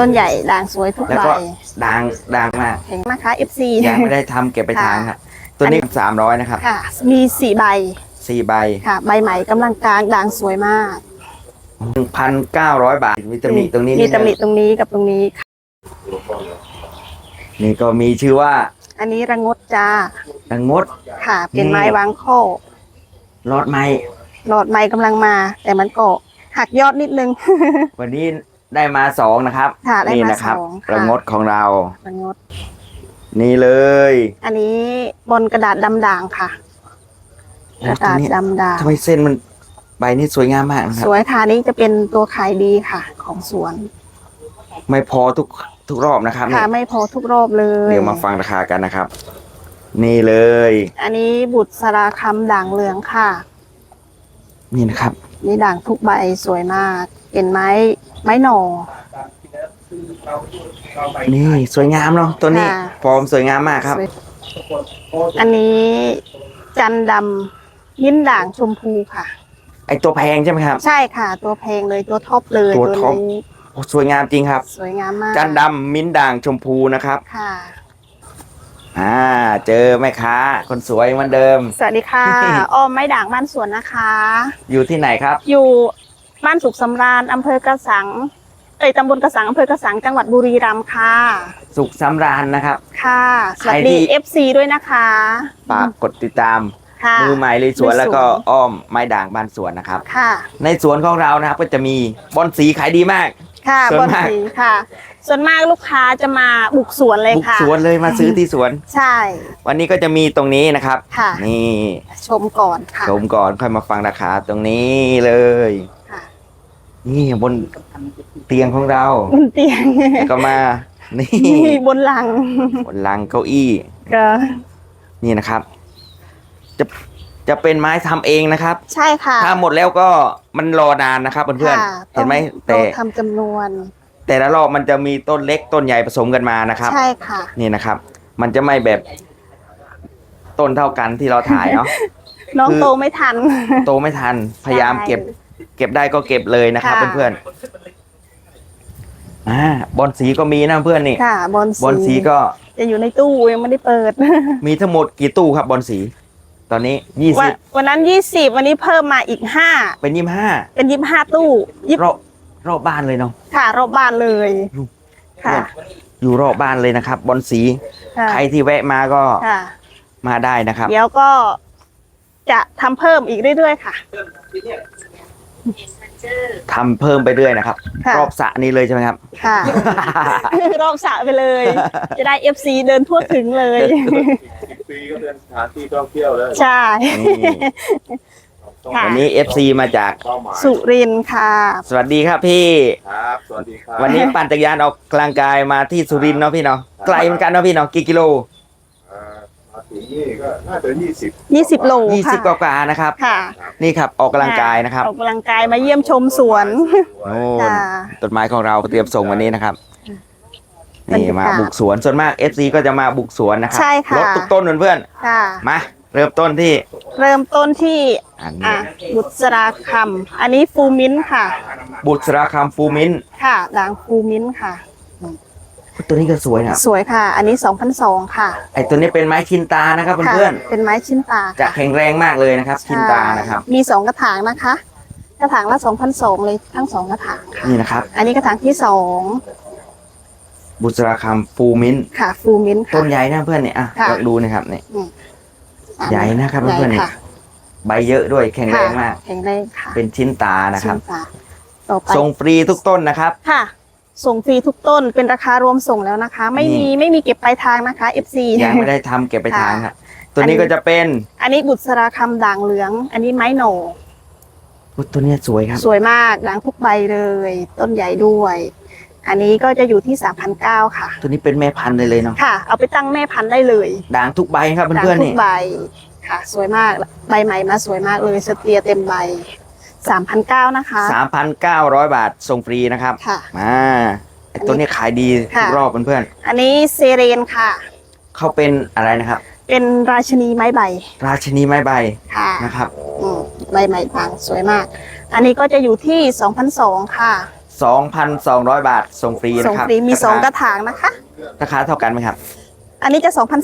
ต้นใหญ่ด่างสวยทุกแล้วใบก็ด่างด่างมากเห็นนะคะ FC ยังไม่ได้ทำเก็บไปทางครับตัวนี้สามร้อยนะครับค่ะ มีสี่ใบสี่ใบค่ะ ใบใหม่กำลังกลางด่างสวยมากหนึ่งพันเก้าร้อยบาทมีตำหนิตรงนี้มีนิดตำหนินึงตรงนี้กับตรงนี้นี่ก็มีชื่อว่าอันนี้ระงดจ้าดังงด ค่ะ เป็นนี่ไม้วางโคกรอดไม้หลอดไม้กำลังมา แต่มันก็หักยอดนิดนึง วันนี้ ได้มาสองนะครับค่ะได้มานี่นะครับสองค่ะระงดของเรา ระงดนี่เลยอันนี้บนกระดาษดำด่างค่ะกระดาษโอ้ตัวนี้ดำด่าง ทำไมเส้นมันใบนี่สวยงามมากนะคสรับวยค่ะนี่จะเป็นตัวขายดีค่ะ ของสวนไม่พอทุกทุกรอบนะครับค่ะนี่ไม่พอทุกรอบเลยเดี๋ยวมาฟังราคากันนะครับ นี่เลย อันนี้บุตรสราคำด่างเหลืองค่ะ นี่นะครับ นี่ด่างทุกใบสวยมาก เป็นไม้ ไม้หน่อ นี่สวยงามเนาะตัวนี้ค่ะ ฟอร์มสวยงามมากครับสวยอันนี้จันดำยิ้นด่างชมพูค่ะ ไอตัวแพงใช่ไหมครับ ใช่ค่ะ ตัวแพงเลยตัวท็อปเลยตัวท็อป นี้โอ้สวยงามจริงครับ สวยงามมากจันดำมิ้นท์ด่างชมพูนะครับ ค่ะ อ่า เจอแม่ค้า คนสวยเหมือนเดิม สวัสดีค่ะ อ้อมไม้ด่างบ้านสวนนะคะ อยู่ที่ไหนครับ อยู่ บ้านสุขสำราญอำเภอกระสังเอ้ยตำบลกระสังอำเภอกระสังจังหวัดบุรีรัมย์ค่ะ สุขสำราญนะครับ ค่ะสวัสใครดีที่ FC ด้วยนะคะฝากกดติดตาม ค่ะ มือใหม่เลยสวนมือสวน แล้วก็อ้อมไม้ด่างบ้านสวนนะครับ ค่ะ ในสวนของเรานะครับก็จะมีบอนสีขายดีมาก ค่ะส่บวอนลมาก สีค่ะ ส่วนมากลูกค้าจะมาบุกสวนเลยบุกค่ะ สวนเลยมาซื้อที่สวน ใช่ วันนี้ก็จะมีตรงนี้นะครับ ค่ะ นี่ชมก่อนค่ะ ชมก่อนค่อยมาฟังราคาตรงนี้เลยค่ะ นี่บนเตียงของเราบนเตียงแล้วก็มา นี่นี่บนหลังบนลังเก้าอี้ ก็นี่นะครับ จะจะเป็นไม้ทำเองนะครับ ใช่ค่ะถ้าหมดแล้วก็มันรอนานนะครับเพื่อนค่ะๆเห็นไหมต้แต่องทำจำนวน แต่ละรอบมันจะมีต้นเล็กต้นใหญ่ผสมกันมานะครับ ใช่ค่ะ นี่นะครับ มันจะไม่แบบต้นเท่ากันที่เราถ่ายเนาะ น้องคือ โตไม่ทัน โตไม่ทันพยายามเก็บ เก็บได้ก็เก็บเลยนะครับค่ะ เพื่อนๆอ่าบอลสีก็มีนะเพื่อนนี่ค่ะบอลสีบอลสีก็จะอยู่ในตู้ยังไม่ได้เปิด มีทั้งหมดกี่ตู้ครับบอลสี ตอนนี้ยี่วันสิบวันนั้นยี่สิบวันนี้เพิ่มมาอีกห้าเป็นยี่ห้าเป็นยี่ห้าตู้ยี่รอบรอบบ้านเลยเนาะ ค่ะรอบบ้านเลยค่ะอยู่รอบบ้านเลยนะครับบอลสีค่ะใครที่แวะมาก็ค่ะ มาได้นะครับ เดี๋ยวก็จะทำเพิ่มอีกเรื่อยๆค่ะ ทำเพิ่มไปเรื่อยนะครับ ค่ะ รอบสระนี้เลยใช่ไหมครับ ค่ะ รอบสระไปเลย จะได้ FC เดินทั่วถึงเลย ปีก็เป็นสถานที่ท่องเที่ยวแล้วใช่ นี่ค่ะ วันนี้ FC มาจาก เป้าหมายสุรินทร์ค่ะ สวัสดีครับพี่ ครับ สวัสดีครับวันนี้ปั่นจักรยานออกกำลังกายมาที่สุรินทร์เนาะพี่เนาะไกลเหมือนกันเนาะพี่เนาะกี่กิโลเอ่อ มาถึงนี่ก็น่าจะยี่สิบ20โลยี่สิบกค่ะว่าๆนะครับ ค่ะนี่ครับออกกำลังกายนะครับ ออกกำลังกายมาเยี่ยมชมสวน โอ้ค่ะต้นไม้ของเราเตรียมส่งวันนี้นะครับบรรนี่ยากาศมาบุกสวนส่วนมาก FC ก็จะมาบุกสวนนะครัใช่ค่ะ รถทุกต้นเพื่อนค่ะ ๆมาเริ่มต้นที่เริ่มต้นที่อันอะนี้บุษราคำอันนี้ฟูมินท์ค่ะ บุตราคำฟูมินท์ค่ะด่างฟูมินท์ค่ะ ตัวนี้ก็สวยนะสวยค่ะ อันนี้ 2,002ค่ะ ไอตัวนี้เป็นไม้ชินตานะครับค่ะเพื่อนเป็นไม้ชิ้นตาๆจะแข็งแรงมากเลยนะครับ ชินตานะครับใช่มีสองกระถางนะคะ กระถางละ2,002เลยทั้งสองกระถางค่ะนี่นะครับ อันนี้กระถางที่สองบุตราคำฟูมินท์ค่ะฟูมินท์ต้ค่ะ นใหญ่นะเพื่อนเนี่ยอะค่ะ ลองดูนะครับนี่อ่ใหญ่นะครับใหญ่เพื่อนๆนี่ค่ะใบเยอะด้วยแข็งแรงมาก ค่ะแข็งแรงค่ะเป็นชิ้นตานะครับ ชิ้ตาต่อไป ส่งฟรีทุกต้นนะครับ ค่ะ ส่งฟรีทุกต้นเป็นราคารวมส่งแล้วนะคะ ไม่มีนี่ไม่มีเก็บปลายทางนะคะ FC ยังไม่ได้ทำเก็บไปทางครับตัวอันนี้นี้ก็จะเป็น อันนี้บุษราคำด่างเหลือง อันนี้ไม้โหนอุ๊ยตัวเนี้ยสวยครับ สวยมากด่างทุกใบเลย ต้นใหญ่ด้วย อันนี้ก็จะอยู่ที่3,009ค่ะ ตัวนี้เป็นแม่พันธุ์เลยเลยเนาะค่ะ เอาไปตั้งแม่พันธุ์ได้เลยด่างทุกใบครับด่างเพื่อนๆทุนี่กใบค่ะ สวยมากใบใหม่มาสวยมากเลยสเตียเต็มใบ 3,009นะคะ สามพันเก้าร้อยบาทส่งฟรีนะครับค่ะอ่าไอ้ตัวนี้ขายดีทุค่ะ กรอบเพื่อนอันนี้เซเรนค่ะ ๆเขาเป็นอะไรนะครับ เป็นราชินีไม้ใบราชินีไม้ใบค่ะนะครับอืมใบใหม่บางสวยมาก อันนี้ก็จะอยู่ที่2,002ค่ะ2,200 บาทส่งฟรีส่นะงครับฟรีมีสองกราระถางนะคะคาราคาเท่ากันไหมครับ อันนี้จะสองพัน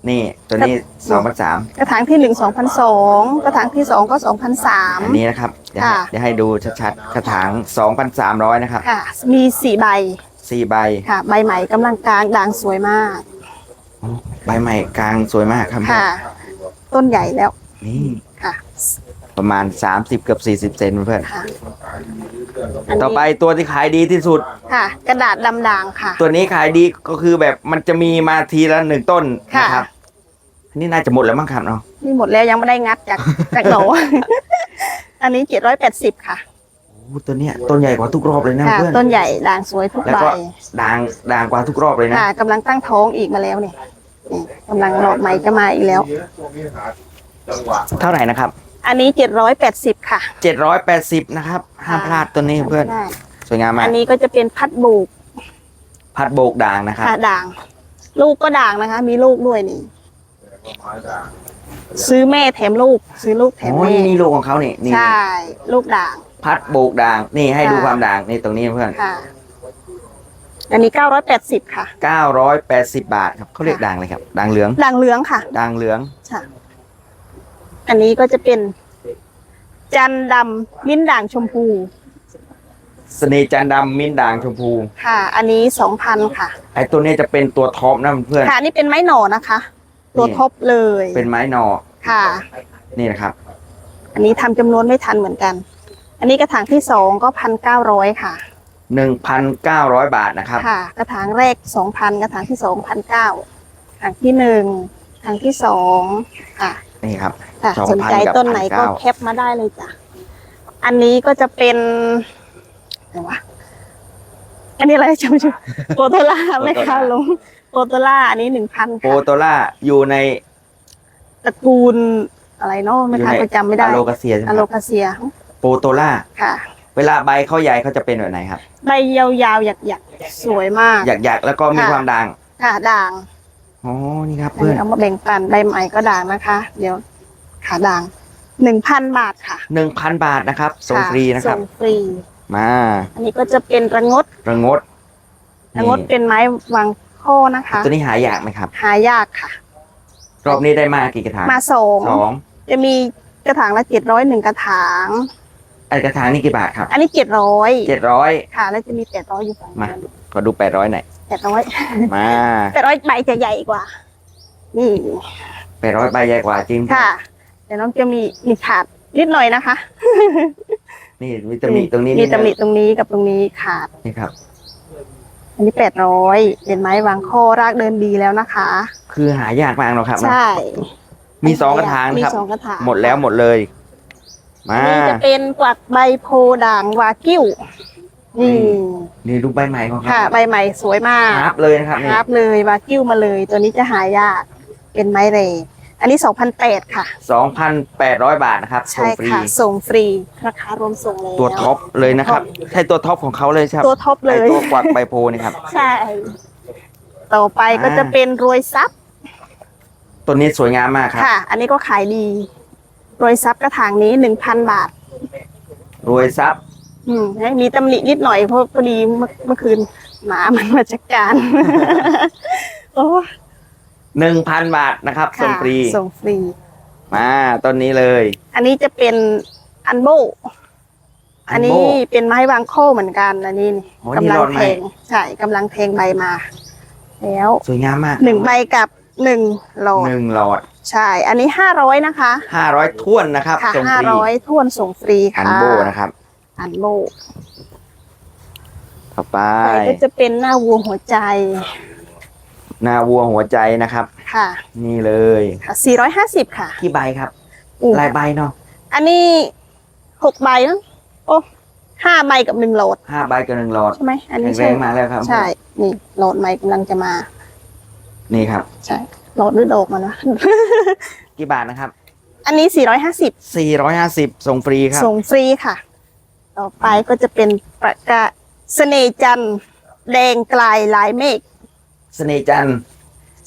สามอ๋อนี่ตัวนี้2,300กระถางที่หนึ่งสองพันสองกระถางที่สองก็สองพันสามอันนี้นะครับเดี๋ยวให้ค่ะ เดี๋ยวให้ดูชัดๆกระถาง2,300นะครับค่ะ มีสี่ใบสี่ใบค่ะ ใบใหม่กำลังกลางด่างสวยมากใบใหม่กลางสวยมากครับค่ะ ต้นใหญ่แล้ว นี่ค่ะ ประมาณ 30เกือบ40 เซนเพื่อน ค่ะต่อไปตัวที่ขายดีที่สุด ค่ะ กระดาษดำด่างค่ะ ตัวนี้ขายดีก็คือแบบมันจะมีมาทีละหนึ่งต้นค่ะ นะครับอันนี่น่าจะหมดแล้วมั้งครับเนาะนี่หมดแล้วยังไม่ได้งัดจากจากหนู อันนี้เจ็ดร้อยแปดสิบค่ะโอ้ตัวเนี้ยต้นใหญ่กว่าทุกรอบเลยนะค่ะ เพื่อน ต้นใหญ่ด่างสวยทุกแล้วใบก็ด่างด่างกว่าทุกรอบเลยนะค่ะกำลังตั้งท้องอีกมาแล้วเนี่ยนี่กำลังหลอดใหม่จะมาอีกแล้วช่วงนี้หาจังหวะเท่าไหร่นะครับ อันนี้เจ็ดร้อยแปดสิบค่ะ780นะครับห้ามพลาดตัวนี้เพื่อน ได้สวยงามมาอักนนี้ก็จะเป็นพัดโบกพัดโบกด่างนะครับ ค่ะด่าง ลูกก็ด่างนะคะ มีลูกด้วยนี่ไม้ด่างซื้อแม่แถมลูก ซื้อลูกแถมโอ้แม่ นี่นี่ลูกของเขานี่นี่ ใช่ ลูกด่าง พัดโบกด่าง นี่ให้ดูค่ะความด่างนี่ตรงนี้เพื่อนค่ะ อันนี้เก้าร้อยแปดสิบค่ะ980บาทครับเขาเรียกด่างเลยครับ ด่างเหลือง ด่างเหลืองค่ะ ด่างเหลือง ค่ะ อันนี้ก็จะเป็น จันทร์ดำมิ้นท์ด่างชมพูเสน่ห์จันทร์ดำมิ้นท์ด่างชมพู ค่ะ อันนี้สองพันค่ะ ไอ้ตัวนี้จะเป็นตัวท็อปนะเพื่อน ค่ะอันนี่เป็นไม้หน่อนะคะ ตัวนี่ ท็อปเลย เป็นไม้หนอค่ะ นี่นะครับ อันนี้ทำจำนวนไม่ทันเหมือนกัน อันนี้กระถางที่สองก็พันเก้าร้อยค่ะ1,900บาทนะครับ ค่ะ กระถางแรกสองพันกระถางที่สองพันเก้ากระถางที่หนึ่งกระถางที่สองค่ะ นี่ครับค่ะ2,000สนใจกับต้นไหนก็1,900แคปมาได้เลยจ้ะ อันนี้ก็จะเป็นอะไรวะอันนี้อะไรจำชื่อโปโตล่าไหมคะลุงโปโตล่าอันนี้หนึ่งพันโปโตล่าอยู่ในตระกูลอะไรเนาะไม่ทันก็จำไม่ได้อะโลกาเซียใช่ไหมอะคโลรับคาเซียโปโตล่าค่ะ เวลาใบเขาใหญ่เขาจะเป็นแบบไหนครับ ใบยาวๆหยักๆสวยมากหยักๆแล้วก็มีค่ะ ความด่างค่ะด่าง อ๋อนี่ครับอันเพื่อนนี้เอามาแบ่งปันใบใหม่ก็ด่างนะคะ เดี๋ยวขาด่างหนึ่งพันบาทค่ะหนึ่งพันบาทนะครับส่งฟรีนะครับ ส่งฟรี มาอันนี้ก็จะเป็นระงดระงดระงดนี่เป็นไม้วางข้อนะคะ ตัวนี้หายากไหมครับ หายากค่ะ รอบนี้ได้มากี่กระถางมาสองสองจะมีกระถางละเจ็ดร้อยหนึ่งกระถางไอ้กระถางนี่กี่บาทครับอันนี้เจ็ดร้อยเจ็ดร้อยค่ะ แล้วจะมีแปดร้อยอยู่มาขอดูแปดร้อยหน่อย แปดร้อยมาแปดร้อยใบจะใหญ่กว่า นี่แปดร้อยใบใหญ่กว่าจริงค่ะเดี๋ยวน้องจะมีมีขาดนิดหน่อยนะคะ นี่มีตำหนิตรงนี้มีนี่ตำหนิตรงนี้กับตรงนี้ขาดนี่ครับ อันนี้แปดร้อยเป็นไม้วางข้อรากเดินดีแล้วนะคะ คือหายากมากเนาะครับ ใช่ มีสองกระถางมีนะครับสองกระถางหมดแล้วหมดเลย มาอันนี้จะเป็นกวักใบโพด่างวากิ้ว นี่นี่รูปใบใหม่ของเขาค่ะ ใบใหม่สวยมากครับเลยนะครับนี่ครับเลยวากิ้วมาเลย ตัวนี้จะหายากเป็นไม้เรย์อันนี้สองพันแปดค่ะ สองพันแปดร้อยบาทนะครับส่ใช่งฟรีค่ะ ส่งฟรีราคารวมส่งแล้วตัวท็อปเลยนะครับใช่ตัวท็อปของเขาเลยใช่ไหมตัวท็อปเลไอ้ยตัวกวักใบโพนี่ครับ ใช่ ต่อไปก็อ่าจะเป็นรวยซับตัวนี้สวยงามมากครับ ค่ะ อันนี้ก็ขายดี รวยซับกระถางนี้หนึ่งพันบาท รวยทรัพย์ อืมให้มีตำหนินิดหน่อยเพราะพอดีเมื่อเมื่อคืนหมามันมาจัดการ โอ้หนึ่งพันบาทนะครับส่งค่ะฟรีส่งฟรี มาต้นนี้เลย อันนี้จะเป็นอันโบ อันนี้เป็นไม้วางโค้เหมือนกันอันนี้นี่โอ้นี่กำลัรอดไหม แทงใช่กำลังแทงใบมา แล้วสวยงามมากหนึ่งใบกับหนึ่งหลอดหนึ่งหลอดใช่ อันนี้ห้าร้อยนะคะ ห้าร้อยท้วนนะครับค่ะส่งห้าฟรีร้อยทวนส่งฟรีอัค่ะนโบนะครับ อันโบต่อไป ไปก็จะเป็นหน้าวัวหัวใจ หน้าวัวหัวใจนะครับ ค่ะ นี่เลยค่ะสี่ร้อยห้าสิบค่ะกี่ใบครับ อู้ลายใบเนาะอันนี้หกใบนะโอ้ห้าใบกับหนึ่งโหลดห้าใบกับหนึ่งหลอดใช่ไหมอันนี้แรใช่งๆมาแล้วครับใช่ นี่โหลดใหม่กำลังจะมา นี่ครับ ใช่โหลดหรือโดกมานะกี่บาทนะครับอันนี้สี่ร้อยห้าสิบสี่ร้อยห้าสิบส่งฟรีครับส่งฟรีค่ะ ต่อไปก็จะเป็นประกาศเสน่ห์จันทร์แดงกลายลายเมฆเสน่ห์จันทร์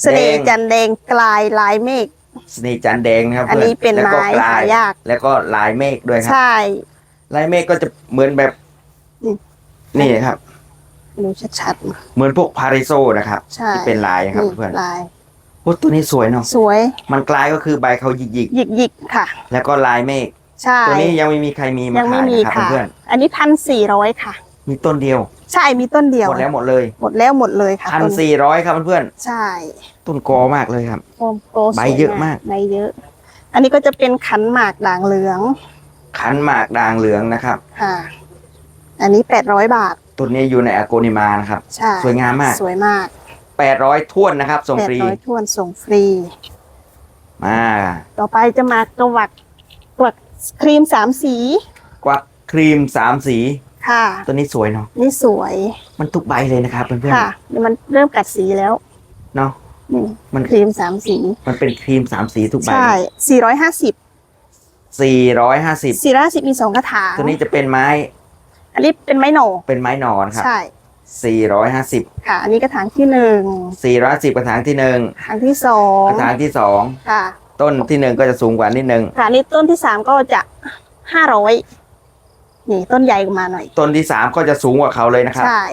เสน่ห์จันทร์แดงกลายลายเมฆ เสน่ห์จันทร์แดงนะครับอันนี้เป็นแล้วก็ไม้ลหายาก แล้วก็ลายเมฆด้วยครับ ใช่ ลายเมฆก็จะเหมือนแบบ นี่ครับ ดูชัดเหมือนพวกพาริโซนะครับๆใช่ที่เป็นลายนะครับนี่เพื่อนลาย โอ้ตัวนี้สวยเนาะสวยมันกลายก็คือใบเขาหยิกหยิกหยิกๆค่ะๆแล้วก็ลายเมฆ ใช่ ตัวนี้ยังไม่มีใครมีมายังไม่ขายมีนะครับค่ะ เพื่อนอันนี้พันสี่ร้อยค่ะ ๆมีต้นเดียว ใช่มีต้นเดียว หมดแล้วหมดเลยหมดแล้วหมดเลยค่ะพันต้นสี่ร้อยครับเพื่อนใช่ๆต้นกอมากเลยครับ โอมโตสวยใบเยอะมาก ใบเยอะ อันนี้ก็จะเป็นขันหมากด่างเหลืองขันหมากด่างเหลืองนะครับค่ะ อันนี้แปดร้อยบาทต้นนี้อยู่ในอโกนิมานะครับ ใช่สวยงามมาก สวยมากแปดร้อยท่วนนะครับส่งแปดฟรีร้อยทวนส่งฟรี มา ต่อไปจะมากระวักกวัก ครีมสามสีกวักครีมสามสี ค่ะ ตัวนี้สวยเนาะนี่สวยมันทุกใบเลยนะครับเพื่อนค่ะนี่มันเริ่มกัดสีแล้วๆเนาะ นี่มัน ครีมสามสี มันเป็นครีมสามสีทุกใบใช่สี่ร้อยห้าสิบสี่ร้อยห้าสิบสี่ร้อยสิบมีสองกระถางตัวนี้จะเป็นไม้อันนี้เป็นไม้หน่อเป็นไม้หนอนครับใช่สี่ร้อยห้าสิบค่ะ อันนี้กระถางที่หนึ่งสี่ร้อยสิบกระถางที่หนึ่งกระถางที่สองกระถางที่สองค่ะ ต้นที่หนึ่งก็จะสูงกว่านิดนึงค่ะนี่ต้นที่สามก็จะห้าร้อยนี่ต้นใหญ่กว่ามาหน่อย ต้นที่สามก็จะสูงกว่าเขาเลยนะครับใช่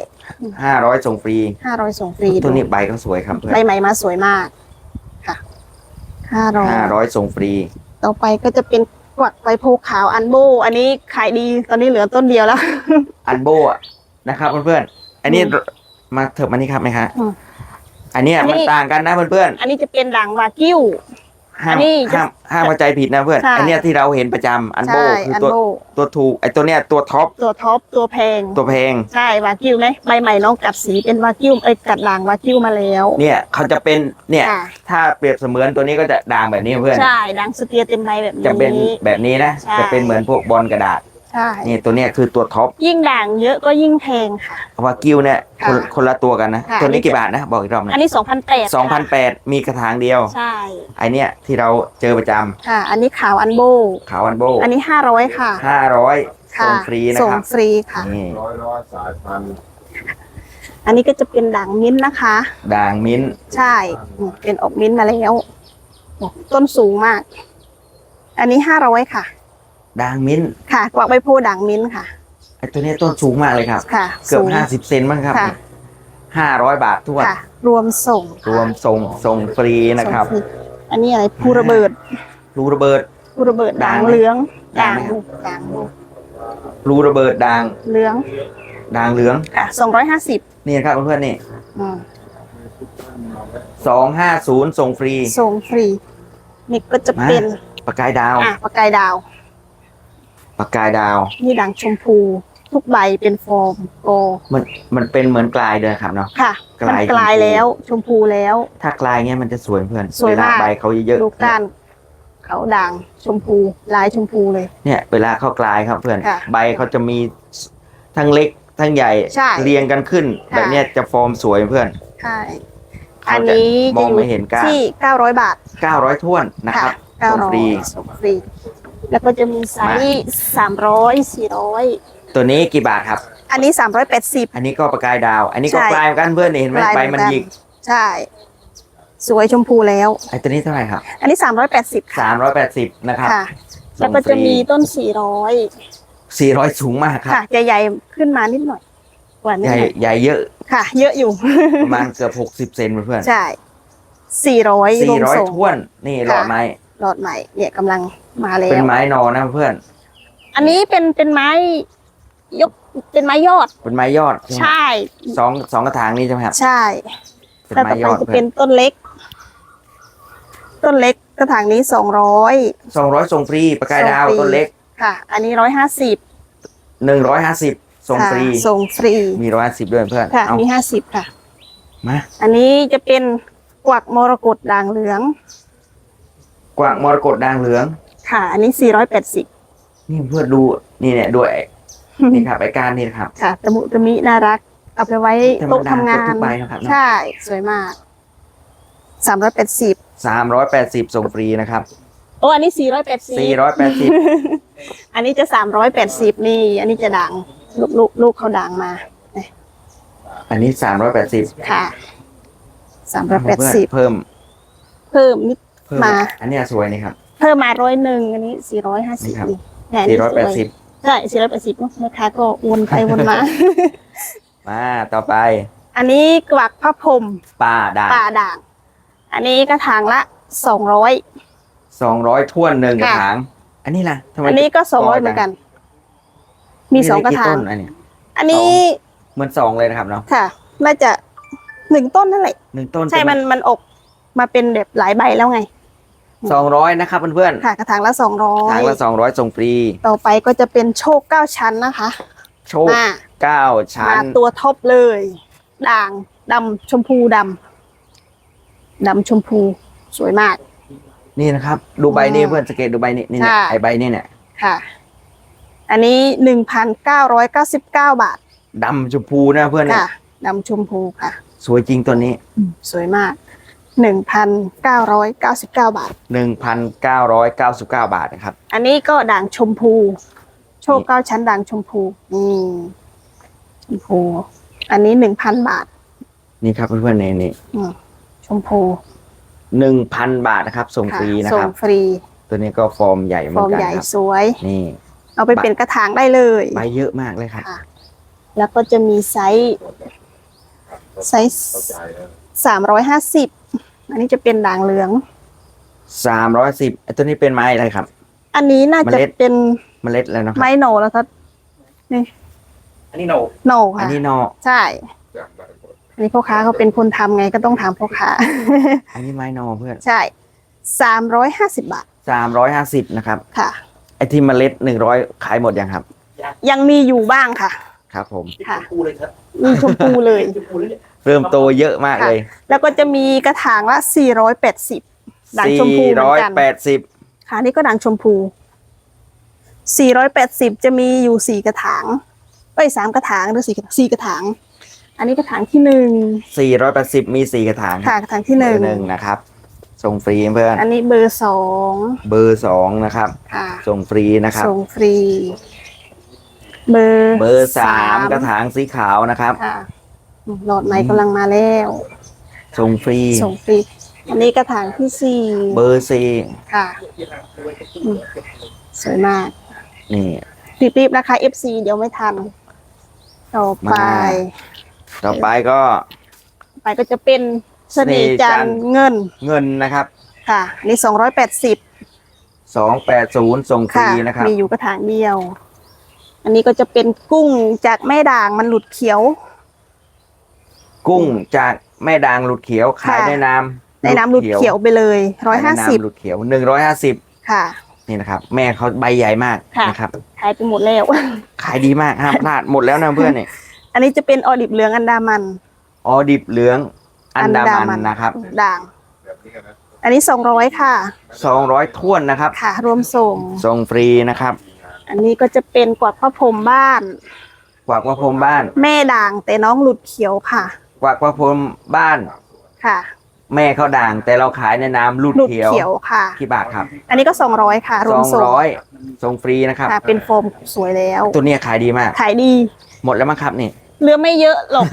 ห้าร้อยส่งฟรีห้าร้อยส่งฟรีต้นนี้ใบก็สวยครับเพื่อนใบใหม่มาสวยมากค่ะห้าร้อยห้าร้อยส่งฟรี ต่อไปก็จะเป็นกวักใบโพขาวอันโบ อันนี้ขายดีตอนนี้เหลือต้นเดียวแล้ว อันโบะนะครับเพื่อนๆอันนี้อืมมาเถิบมานี่ครับไหมคะอืมอันเนี้ยอันนี้มันต่างกันนะเพื่อนอันนี้จะเป็นด่างวากิ้วๆ ห้ามอันนี้จะห้ามห้ามเข้าใจผิดนะเพื่อนใช่ อันเนี้ยที่เราเห็นประจำอันโบใช่คืออันตัวโบตัวถูกไอตัวเนี้ยตัวท็อปตัวท็อปตัวแพง ตัวแพง ใช่วากิ้วไหมใบใหม่น้องกัดสีเป็นวากิ้วเอ้ยกัดด่างวากิ้วมาแล้วเนี่ยเขาจะเป็นเนี่ย ค่ะถ้าเปรียบเสมือนตัวนี้ก็จะด่างแบบนี้เพื่อน ใช่ด่างสเตียเต็มใบแบบนี้ จะเป็นแบบนี้นะ ใช่ จะเป็นเหมือนพวกบอลกระดาษ ใช่นี่ตัวเนี้ยคือตัวท็อปยิ่งด่างเยอะก็ยิ่งแพงค่ะ เพราะว่ากิ้วเนี่ยคนค่ะคนละตัวกันนะ ค่ะ ตัวนี้กี่บาทนะบอกอีกรอบหนึอันงนี้สองพันแปดสองพันแปดมีกระถางเดียว ใช่ไอเนี้ยที่เราเจอประจำค่ะ อันนี้ขาวอันโบ ขาวอันโบอันนี้ห้าร้อยค่ะห้าร้อยค่ะส่งฟรีนะส่งครับฟรีค่ะ นี่ร้อยร้อยสายพันธุ์อันนี้ก็จะเป็นด่างมิ้นท์นะคะ ด่างมิ้นท์ใช่อืมเป็นออกมิ้นท์มาแล้วโอ้ต้นสูงมาก อันนี้ห้าร้อยค่ะ ด่างมิ้นท์ค่ะกวักใบโพด่างมิ้นท์ค่ะไอตัวเนี้ยต้นสูงมากเลยครับ ค่ะเกือบสูงห้าสิบเซนมั้งครับค่ะห้าร้อยบาททุกวันค่ะรวมส่ง รวมส่งส่งฟรีนะครับส่งฟอันนี้อะไรภูระเบิดรูระเบิดภูระเบิดด่าด่างงไหมเหลืองด่าด่างงไหมลูกด่างลูกรูระเบิดด่างเหลืองด่างเหลืองค่ะสองร้อยห้าสิบนี่นะครับเพื่อนๆนี่สองห้าศูนย์ส่งฟรี ส่งฟรีนี่ก็จะเป็นปากกายดาว อะประกายดาว ปากกายดาว นี่ด่างชมพู ทุกใบเป็นฟอร์มโกมันมันเป็นเหมือนกลายเลยครับเนาะ ค่ะกมันลาย กลายชมพูแล้วชมพูแล้ว ถ้ากลายเงี้ยมันจะสวยเพื่อนสวยเวลามาก ใบเขาเยอะลูกก้านเขาด่างชมพูลายชมพูเลยๆเนี่ยเวลาเขากลายครับเพื่อน ค่ะใบเขาจะมีทั้งเล็กทั้งใหญ่ใช่เรียงกันขึ้น ค่ะ แบบเนี้ยจะฟอร์มสวยเพื่อน ใช่เขาอันจะนี้มจะองอยู่ไม่เห็นก้าน ที่เก้าร้อยบาท900ท้วนนะครับเก้าส่งร้อฟรียส่งฟรี แล้วก็จะมีไซส์สามร้อยสี่ร้อยตัวนี้กี่บาทครับ อันนี้สามร้อยแปดสิบ อันนี้ก็ประกายดาว อันนี้ก็ใช่กลายเหมือนกันเพื่อนนี่เห็นไหมกลายใบเหมืมัอนนกันหยิกใช่ สวยชมพูแล้ว ไอ้ตัวนี้เท่าไหร่ครับอันนี้สามร้อยแปดสิบค่ะ สามร้อยแปดสิบนะครับค่ะ ส่แล้วงก็ฟจะรีมีต้นสี่ร้อยสี่ร้อยสูงมากครับ ค่ะ จะใหญ่ขึ้นมานิดหน่อยกว่านิใหดญ่หน่อยใหญ่เยอะ ค่ะ เยอะอยู่ ประมาณเกือบหกสิบเซนเพื่อนใช่สี่ร้อยๆรสี่วมร้อยส่ง ท้วน นี่หลอดไม้ หลอดใหม่เนี่ยกำลัง มาแล้เป็นวไม้นอนะเพื่อน อันนี้เป็นเป็นไม้ยกเป็นไม้ยอด เป็นไม้ยอดใช่ไหมใช่สองสองกระถางนี้ใช่ไหมครับใช่เป็นแล้วไม้ต่อยไปอดจะเพื่เป็อนนต้นเล็ก ต้นเล็กกระถางนี้สองร้อย สองร้อยส่งฟรีประกายดาวส่งฟรี ต้นเล็กค่ะ อันนี้ร้อยห้าสิบหนึ่งร้อยห้าสิบส่งฟรีส่งฟรีมีร้อยห้าสิบด้วยเพื่อนค่ะ เอามีห้าสิบค่ะ มาอันนี้จะเป็นกวักมรกตด่างเหลือง กวางมรกตด่างเหลือง ค่ะ อันนี้สี่ร้อยแปดสิบนี่เพื่อนดูนี่เนี่ยด้วยนี่ครับไอการนี่นะครับค่ะตะมุตะมิน่ารัก เอาไปไว้ธรรมโต๊ะดาทำงาทุนกใบนะครับเนอะใช่ สวยมากสามร้อยแปดสิบสามร้อยแปดสิบส่งฟรีนะครับโอ้อันนี้ สี่ร้อยแปดสิบสี่ร้อยแปดสิบอันนี้จะสามร้อยแปดสิบนี่ อันนี้จะดัง ลูกลูกลูกเขาดังมา อันนี้สามร้อยแปดสิบค่ะสามร้อยแปดสิบเพิ่มเพิ่มนิด เพิ่มมา อันเนี้ยสวยนี่ครับ เพิ่มมาร้อยหนึ่งอันนี้สี่ร้อยห้าสินี่บครับเนี่ยสี่ร้อยแปดสิบใช่สี่ร้อยแปดสิบแม่ค้าก็วนไปวนมา มาต่อไปอันนี้กวักพระพรหมปลาด่างป่าด่าง อันนี้กระถางละสองร้อย สองร้อยถ้วนหนึ่งกระค่ะ ถาง อันนี้ล่ะทำไมอันนี้ก็สองร้อยเหมือนกัน มีสองกระถางต้นอันเนี้ยอันนี้เหมือนสองเลยนะครับเนาะค่ะ น่าจะหนึ่งต้นนั่นแหละ หนึ่งต้นใช่ มัน มันออกมาเป็นแบบหลายใบแล้วไง สองร้อยนะครับเพื่อนค่ะกระถางละสองร้อๆถางยละสองร้อยส่งฟรี ต่อไปก็จะเป็นโชคเก้าชั้นนะคะโชคมาเก้าชั้มานตัวท็อปเลย ด่างดำชมพูดำดำชมพูสวยมาก นี่นะครับ ดูใบนี้อืมเพื่อนสงเกตดูใบนี้นี่ใช่เนี่ยไอใบนี้เนี่ยค่ะ อันนี้หนึ่งพันเก้าร้อยเก้าสิบเก้าบาทดำชมพูนะเพื่อนเนี่ยค่ะดำชมพูค่ะ สวยจริงตัวนี้ สวยมาก หนึ่งพันเก้าร้อยเก้าสิบเก้าบาทหนึ่งพันเก้าร้อยเก้าสิบเก้าบาทนะครับ อันนี้ก็ด่างชมพู โชคเก้าชั้นด่างชมพูนี่ชมพู อันนี้หนึ่งพันบาท นี่ครับเพื่อนๆนี่นี่อืมชมพูหนึ่งพันบาทนะครับ ส่งฟรีนะส่คงรับ ฟรี ตัวนี้ก็ฟอร์มใหญ่เหฟมืออร์มนกันใหญ่ครับสวย นี่ เอาไปเป็นกระถางได้เลย ใบเยอะมากเลยครับ ค่ะ แล้วก็จะมีไซส์ไซส์เข้าใจแล้วสามร้อยห้าสิบ อันนี้จะเป็นด่างเหลือง สามร้อยสิบตัวนี้เป็นไม้อะไรครับ อันนี้น่าจะเมล็ด เป็นเมล็ดแล้วนะครับไม้โหนแล้วครับนี่อันนี้โนโหนอันค่ะนี้นอใช่จำได้หมดอันนี้พ่อค้าเขาเป็นคนทำไงก็ต้องถามพ่อค้า อันนี้ไม้นอเพื่อนใช่สามร้อยห้าสิบบาทสามร้อยห้าสิบนะครับค่ะ ไอที่เมล็ดหนึ่งร้อยขายหมดยังครับ ยังมีอยู่บ้างค่ะ ครับ ผมค่ะมีชมพูเลยเริ่มโตเยอะมากเลย แล้วก็จะมีกระถางละสี่ร้อยแปดสิบด่างชมพูสี่เหมือร้อยนกันแปดสิบค่ะนี่ก็ด่างชมพู 480 จะมีอยู่สี่กระถางเอ้ยสามกระถางหรือสี่กระสี่กระถาง อันนี้กระถางที่หนึ่งสี่ร้อยแปดสิบมีสี่กระถางค่ะกระถางที่หเบอนึ่งร์หนึ่งนะครับ ส่งฟรีเพื่อน อันนี้เบอร์สองเบอร์สองนะครับค่ะส่งฟรีนะครับ ส่งฟรี เบอร์เบอร์สามกระถางสีขาวนะครับค่ะ หลอดใหม่กำลังมาแล้วส่งฟรี ส่งฟรี อันนี้กระถางที่สี่เบอร์สี่ค่ะอืมสวยมากนี่ รีบๆนะคะ FC เดี๋ยวไม่ทัน ต่อไป มา ต่อไปก็ ไปก็จะเป็นเสน่ห์จันทร์เงินเงินนะครับค่ะอันนี่สองร้อยแปดสิบสองแปดศูนย์ส่งฟรีค่ะนะครับมีอยู่กระถางเดียว อันนี้ก็จะเป็นกุ้งจากแม่ด่างมันหลุดเขียว กุ้งจากแม่ดางหลุดเขียวขายค่ะในน้ำในน้ำหลุดเขียวไปเลยร้อยห้าสิบหลุดเขียวหนึ่งร้อยห้าสิบค่ะนี่นะครับ แม่เขาใบใหญ่มากค่ะนะครับขายไปหมดแล้วขายดีมากห้ามพลาดหมดแล้วนะเพื่อนเนี่ยอันนี้จะเป็นออดิบเหลืองอันดามันออดิบเหลืองอันดามันนะครับด่างแบบนี้กันนะอันนี้สองร้อยค่ะสองร้อยท้วนนะครับ ค่ะ รวมส่งส่งฟรีนะครับ อันนี้ก็จะเป็นกวักพระพรหมบ้าน กวักพระพรหมบ้าน แม่ด่างแต่น้องหลุดเขียวค่ะ กวักพระพรหมบ้าน ค่ะ แม่เขาด่าง แต่เราขายในน้ำหลุดหลุดเขียวเขียวค่ะที่บาทครับอันนี้ก็สองร้อยค่ะ รสวมองส่งร้อยส่งฟรีนะครับ ค่ะ เป็นโฟมสวยแล้ว ตัวเนี้ยขายดีมาก ขายดี หมดแล้วมั้งครับนี่เหลือไม่เยอะหรอก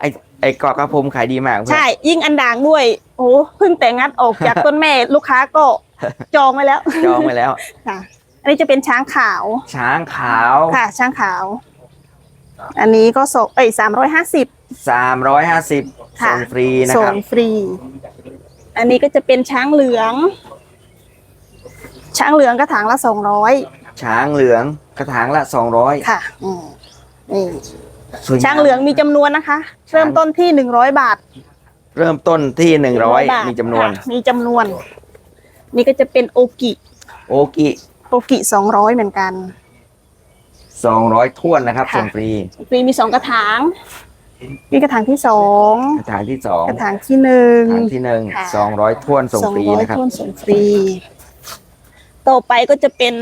ไอไอกวักพระพรหมขายดีมากเพื่อน ใช่ ยิ่งอันด่างด้วย โอ้เพิ่งแต่งัดออกจากต้นแม่ลูกค้าก็จองไว้แล้วจองไปแล้ว ค่ะ อันนี้จะเป็นช้างขาว ช้างขาว ค่ะ ช้างขาว อันนี้ก็ส่งเอ้ยสามร้อยห้าสิบ สามร้อยห้าสิบค่ะ ส่งฟรีนะส่คงรับ ฟรี อันนี้ก็จะเป็นช้างเหลือง ช้างเหลืองกระถางละสองร้อยช้างเหลืองกระถางละสองร้อยค่ะอืมนี่ช้างเหลืองมีจำนวนนะคะ เริ่มต้นที่หนึ่งร้อยบาท เริ่มต้นที่หนึ่งร้อยบาทมีจำนวน ค่ะมีจำนวน นี่ก็จะเป็นโอกิโอกิโอกิสองร้อยเหมือนกัน สองร้อยท้วนนะครับค่ะ ส่งฟรีฟรีมีสองกระถาง มีกระถางที่สองกระถางที่สองกระถางที่หนึ่ง กระถางที่หนึ่งค่ะ สองร้อยท้วนส่งสองฟรีร้อยนะครับต้นส่งฟรี ต่อไปก็จะเป็น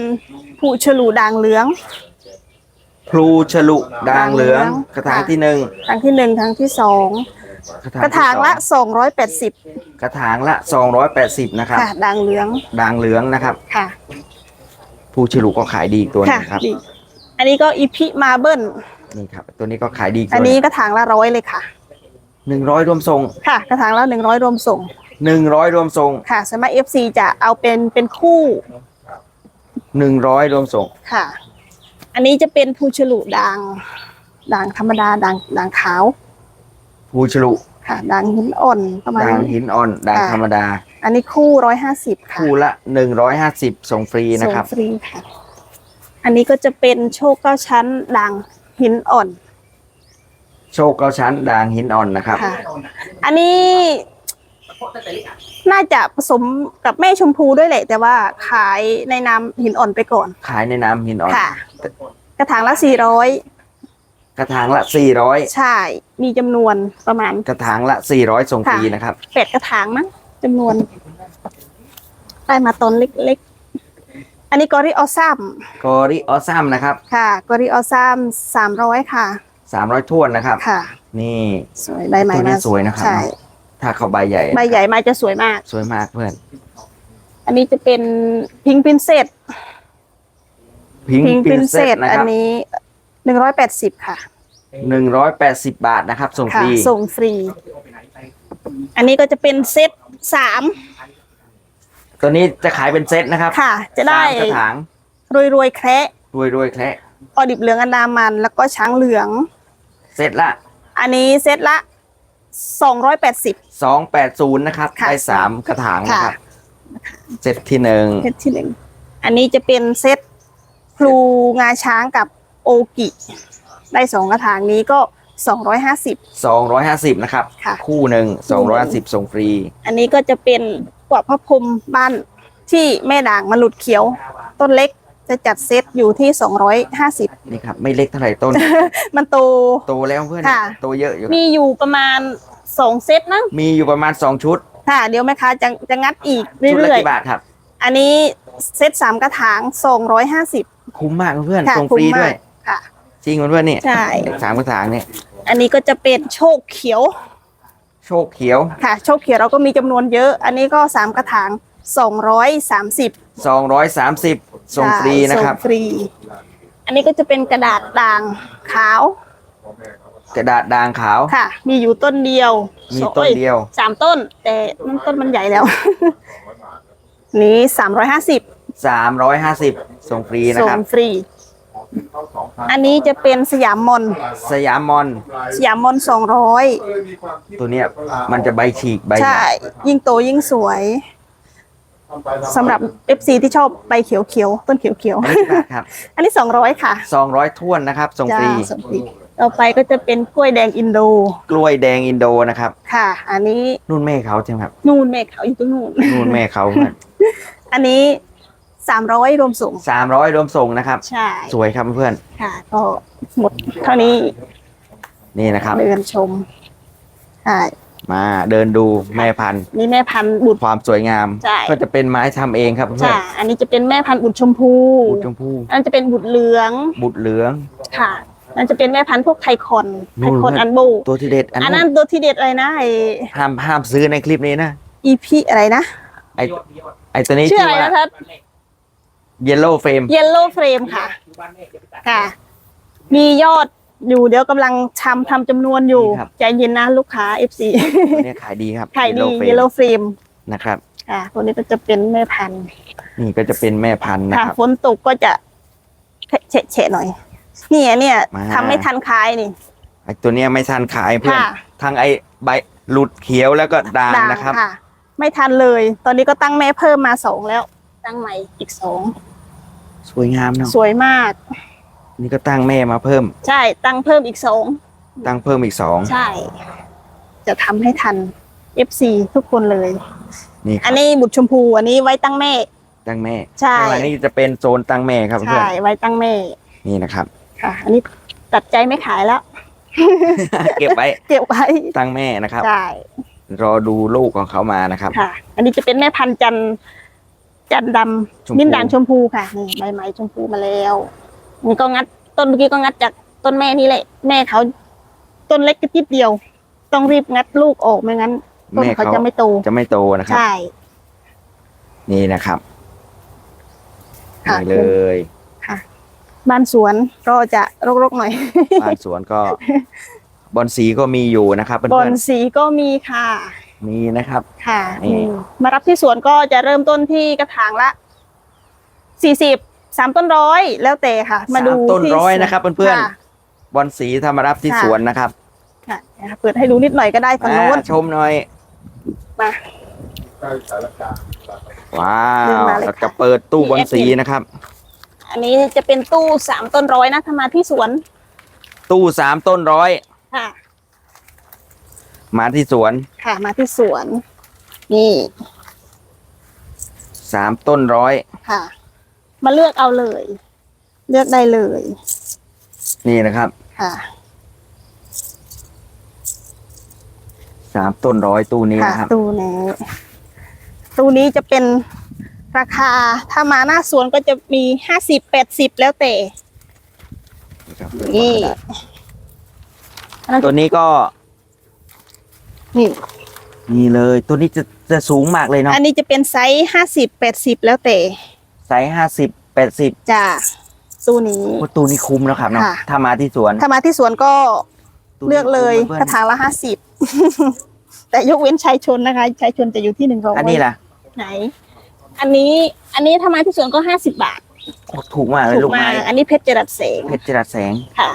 ผู้ฉลูด่างเหลือง พลูฉลุด่างเหลืองด่างเหลือง กระถางที่หนึ่งทางที่หนึ่งทางที่สองกระถางละที่สองร้อยแปดสิบสองกระถางละสองร้อยแปดสิบนะครับค่ะด่างเหลืองด่างเหลืองนะครับ ค่ะ พลูฉลุก็ขายดีอีกตัวหนึค่ะงครับ ดี อันนี้ก็อีพิมาเบิลนี่ครับ ตัวนี้ก็ขายดีอีกอัตันวหนี้นึงกระถางละร้อยเลยค่ะหนึ่งร้อยรวมส่งค่ะ กระถางละหนึ่งร้อยรวมส่งหนึ่งร้อยรวมส่งค่ะสำหรับ FC จะเอาเป็นเป็นคู่หนึ่งร้อยรวมส่งค่ะ อันนี้จะเป็นภูฉลุด่างด่างธรรมดาด่างด่างขาวภูฉลุค่ะด่างหินอ่อนประมาณด่างนี้หินอ่อนด่างค่ะธรรมดา อันนี้คู่ร้อยห้าสิบค่ะคู่ละหนึ่งร้อยห้าสิบส่งฟรีนะครับส่งฟรีค่ะ อันนี้ก็จะเป็นโชคเก้าชั้นด่างหินอ่อน โชคเก้าชั้นด่างหินอ่อนนะครับ ค่ะ อันนี้น่าจะผสมกับแม่ชมพูด้วยแหละ แต่ว่าขายในนามหินอ่อนไปก่อน ขายในน้ำหินอ่อน ค่ะ กระถางละสี่ร้อยกระถางละสี่ร้อยใช่ มีจำนวนประมาณกระถางละสี่ร้อยส่งฟรีค่ะนะครับ แปดกระถางมั้งจำนวน ได้มาตอนเล็กๆ อันนี้กอริออซัมกอริออซัมนะครับ ค่ะกอริออซัมสามร้อยค่ะสามร้อยท้วนนะครับ ค่ะ นี่สวยใบใหม่ตัวนี้มาสวยนะครับ ใช่ถ้าเขาใบใหญ่ ใบใหญ่มาจะสวยมาก สวยมากเพื่อน อันนี้จะเป็นพิงพินเซตพิงพิงปิพินนเซเซตตนะอัคนรับนี้หนึ่งร้อยแปดสิบค่ะหนึ่งร้อยแปดสิบบาทนะครับ ส่งฟค่ะรีส่งฟรี อันนี้ก็จะเป็นเซตสาม ตัวนี้จะขายเป็นเซตนะครับค่ะ จะได้สามกระถางรวยรวยๆแคระรวยรวยๆแคละออดิบเหลืองอันดามัน แล้วก็ช้างเหลือง เซตละอันนี้เซตละสองร้อยแปดสิบสองแปดศูนย์นะครับค่ะได้สามกระถางนะครับค่ะเซตที่หนึ่งเซตที่หนึ่งอันนี้จะเป็นเซตพลูงาช้างกับโอกิ ได้สองกระถางนี้ก็สองร้อยห้าสิบสองร้อยห้าสิบนะครับ ค่ะ คู่หนึ่งสองร้อยห้าสิบส่งฟรี อันนี้ก็จะเป็น กวาดพระพรหมบ้านที่แม่ด่างมาหลุดเขียว ต้นเล็กจะจัดเซตอยู่ที่สองร้อยห้าสิบนี่ครับ ไม่เล็กเท่าไหร่ต้น มันโต โตแล้วเพื่อนค่ะ โตเยอะอยู่ มีอยู่ประมาณสองเซตมั้งมีอยู่ประมาณสองชุด ค่ะ เดี๋ยวแม่ค้าจะจะงัดอีกชุดละเรื่อยกี่บาทครับ ๆ อันนี้เซตสามกระถางสองร้อยห้าสิบคุ้มมากเพื่อนค่ะส่งฟรีคุ้มมากด้วย ค่ะ จริงเพื่อนๆนี่ใช่ สามกระถางเนี่ย อันนี้ก็จะเป็นโชคเขียว โชคเขียว ค่ะ โชคเขียวเราก็มีจำนวนเยอะ อันนี้ก็สามกระถางสองร้อยสามสิบสองร้อยสามสิบส่งฟรีนะครับ ส่งฟรี อันนี้ก็จะเป็นกระดาษด่างขาว กระดาษด่างขาว ค่ะ มีอยู่ต้นเดียวมีต้นเดียว สามต้น แต่มันต้นมันใหญ่แล้ว นี้สามร้อยห้าสิบสามร้อยห้าสิบส่งฟรีนะส่ครังบ ฟรี อันนี้จะเป็นสยามมอนสยามมอน สยามมอนสองร้อยตัวเนี้ยมันจะใบฉีกใบหใช่นายิ่งโตยิ่งสวยสำหรับ FC ที่ชอบใบเขียวๆต้นเขียวอันนี้กี่บาทครับๆอันนี้สองร้อยค่ะสองร้อยท้วนนะครับส่งฟรีจ้าส่งฟรีต่อไปก็จะเป็นกล้วยแดงอินโด กล้วยแดงอินโดนะครับ ค่ะ อันนี้นู่นแม่เขาใช่ไหมครับนูนเมฆเขาอยู่ตรงนู้นนู่นแม่เขาอันนี้ สามร้อยรวมส่งสามร้อยรวมส่งนะครับ ใช่สวยครับเพื่อนค่ะ ก็หมดเท่านี้นี่นะครับเดินชมใช่มาเดินดูแม่พันธุ์นี่แม่พันธุ์บุตรความสวยงาม ใช่ ก็จะเป็นไม้ทำเองครับเพื่อใช่นอันนี้จะเป็นแม่พันธุ์บุตรชมพู บุตรชมพู อันนจะเป็นบุตรเหลือง บุตรเหลืองค่ะนั่นจะเป็นแม่พันธุ์พวกไทคอนนู่ไทนคอนนะอันโบตัวที่เด็ดอันอันนู้นั้นนตัวที่เด็ดอะไรนะไอห้ามห้ามซื้อในคลิปนี้นะอีพีอะไรนะไอไอตัวนี้ชื่อชื่ออะไรว่านะทัศ เยลโล่เฟรม เยลโล่เฟรมค่ะ ค่ะ มียอดอยู่เดี๋ยวกำลังทำทำจำนวนอยู่ ครับ ใจเย็นนะลูกค้า FC ตัวนี้ขายดีครับ ขายดี Yellow เยล Frame โล่เฟรมนะครับ ค่ะตัวนี้ก็จะเป็นแม่พันธุ์ นี่ก็จะเป็นแม่พันธุ์นะค่ะครับ ฝนตกก็จะเฉะเฉะๆหน่อย เนี่ยเนี่ยมา ทำไม่ทันคายนี่ ไอตัวเนี้ยไม่ทันขายเพื่อนค่ะ ทั้งไอใบหลุดเขียวแล้วก็ด่างนะครับค่ะไม่ทันเลย ตอนนี้ก็ตั้งแม่เพิ่มมาสองแล้ว ตั้งใหม่อีกสองสวยงามเนาะสวยมาก นี่ก็ตั้งแม่มาเพิ่ม ใช่ตั้งเพิ่มอีกสองตั้งเพิ่มอีกสองใช่ จะทำให้ทัน FC ทุกคนเลย นี่คอัรันบนี้บุตรชมพูอันนี้ไว้ตั้งแม่ ตั้งแม่ใช่ ข้างหลังนี่จะเป็นโซนตั้งแม่ครับเพื่อใช่นไว้ตั้งแม่นี่นะครับ ค่ะ อันนี้ตัดใจไม่ขายแล้ว เก็บไว้เก็บไว้ตั้งแม่นะครับ ใช่รอดูลูกของเขามานะครับ ค่ะ อันนี้จะเป็นแม่พันธุ์จันทร์ จันทร์ดชมพูำนิ้นด่างชมพูค่ะนี่ใบไม้ชมพูมาแล้วนี่ก็งัดต้นเมื่อกี้ก็งัดจากต้นแม่นี่แหละ แม่เขาต้นเล็กก็ติดเดียว ต้องรีบงัดลูกออกไม่งั้นต้นแม่เขาเขาจะไม่โตจะไม่โตนะครับ ใช่ นี่นะครับค่ะนี่เลยบ้านสวนก็จะรกๆหน่อย บ้านสวนก็ บอนสีก็มีอยู่นะครับบอเพื่อลนสีก็มีค่ะๆ มีนะครับ ค่ะนี่ อืมมารับที่สวนก็จะเริ่มต้นที่กระถางละสี่สิบสามต้นร้อยแล้วแต่ค่ะ มาดูสามต้นที่ร้อยนะครับเพื่อนค่ะ ๆบอลสีธรรมรับที่ค่ะ สวนนะครับค่ะเดี๋ยวเปิดให้ดูนิดหน่อยก็ได้ฝั่งโน้นมาชมหน่อย มาใต้สารกลางว้าเดินวมาเลยเราค่ะจะเปิดตู้บอลสีที่ FP นะครับ อันนี้จะเป็นตู้สามต้นร้อยนะถ้ามาที่สวนตู้สามต้นร้อยค่ะ มาที่สวนค่ะมาที่สวน นี่สามต้นร้อยค่ะ มาเลือกเอาเลย เลือกได้เลย นี่นะครับค่ะสามต้นร้อยตู้นี้ค่ะนะครับ ตู้นี้ตู้นี้จะเป็นราคา ถ้ามาหน้าสวนก็จะมีห้าสิบแปดสิบแล้วแต่นี่ ตัวนี้ก็ นี่นี่เลย ตัวนี้จะจะสูงมากเลยเนาะอันนี้จะเป็นไซส์ห้าสิบแปดสิบแล้วแต่ไซส์ห้าสิบแปดสิบจ้าตู้นี้ตู้นี้คุ้มแล้วครับเนาะค่ะ ถ้ามาที่สวนถ้ามาที่สวนก็ตู้นี้เลือกเลยคุ้มกระถางละห้าสิบ แต่ยกเว้นชายชนนะคะชายชนจะอยู่ที่หนึ่งร้อยอันนี้ล่ะไหน อันนี้อันนี้ถ้ามาที่สวนก็ห้าสิบบาทโอ้ถูกมากเลยถูลูกกมาไม้กอันนี้เพชรจรัสแสงเพชรจรัสแสงค่ะ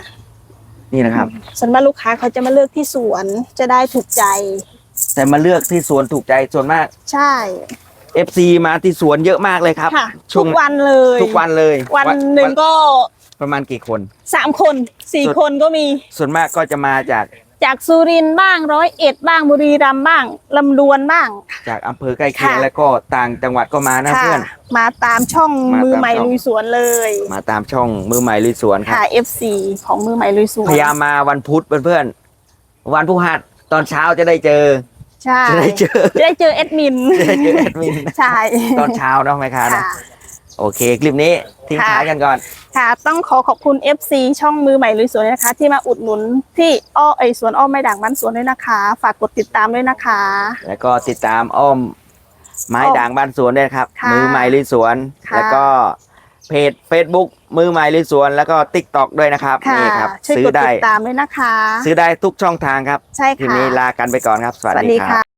นี่นะครับ ส่วนมากลูกค้าเขาจะมาเลือกที่สวนจะได้ถูกใจ แต่มาเลือกที่สวนถูกใจส่วนมาก ใช่ FC มาที่สวนเยอะมากเลยครับค่ะช่ทุวงกวันเลยทุกวันเลย วันหนึ่งก็ประมาณกี่คนสามคนสี่สุดคนก็มี ส่วนมากก็จะมาจาก จากสุรินทร์บ้างร้อยเอ็ดบ้างบุรีรัมย์บ้างลำดวนบ้าง จากอำเภอใกล้เคียงค่ะ แล้วก็ต่างจังหวัดก็มานะค่ะเพื่อน มาตามช่องมาตามมือใหม่ช่อง ลุยสวนเลยมาตามช่องมือใหม่ลุยสวนครับ ค่ะ FC ของมือใหม่ลุยสวนพยายามมาวันพุธเพื่อนๆวันพฤหัสตอนเช้าจะได้เจอ ใช่จะได้เจอจะได้เจอแอดมินจะได้เจอแอดมิน ใช่ตอนเช้าเนาะแม่ค้าเนอะค่ะ โอเค คลิปนี้ทิ้งค่ะท้ายกันก่อน ค่ะ ต้องขอขอบคุณ FC ช่องมือใหม่ลุยสวนนะคะ ที่มาอุดหนุนที่อ้อไอยสวนอ้อมไม้ด่างบ้านสวนด้วยนะคะ ฝากกดติดตามด้วยนะคะ แล้วก็ติดตามอ้อมไม้ด่างบ้านสวนด้วยนะครับ ค่ะมือใหม่ลุยสวน ค่ะ แล้วก็เพจ Facebook มือใหม่ลุยสวน แล้วก็ t ิ k t o k ด้วยนะครับค่ะนี่ครับ ช่วยซื้กอดได้ติดตามด้วยนะคะ ซื้อได้ทุกช่องทางครับใช่ทีค่ะ นี้ลากันไปก่อนครับ สวัสสวัสดีดีครับค่ะ